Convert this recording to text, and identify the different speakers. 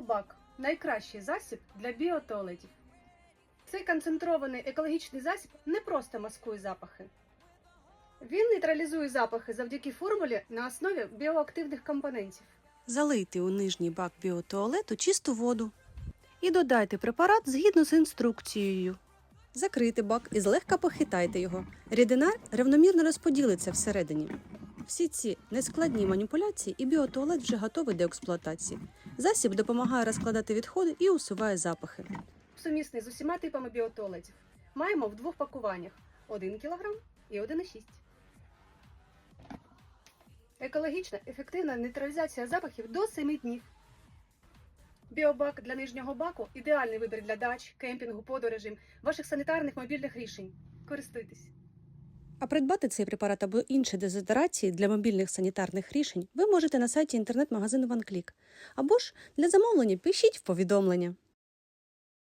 Speaker 1: Біобак найкращий засіб для біотуалетів. Цей концентрований екологічний засіб не просто маскує запахи. Він нейтралізує запахи завдяки формулі на основі біоактивних компонентів.
Speaker 2: Залийте у нижній бак біотуалету чисту воду. І додайте препарат згідно з інструкцією. Закрийте бак і злегка похитайте його. Рідина рівномірно розподілиться всередині. Всі ці нескладні маніпуляції і біотуалет вже готовий до експлуатації. Засіб допомагає розкладати відходи і усуває запахи.
Speaker 1: Сумісний з усіма типами біотуалетів. Маємо в двох пакуваннях 1 кг і 1,6 Екологічна, ефективна нейтралізація запахів до 7 днів. Біобак для нижнього баку ідеальний вибір для дач, кемпінгу, подорожей, ваших санітарних мобільних рішень. Користуйтесь.
Speaker 2: А придбати цей препарат або інші дезодорації для мобільних санітарних рішень ви можете на сайті інтернет-магазину OneClick. Або ж для замовлення пишіть в повідомлення.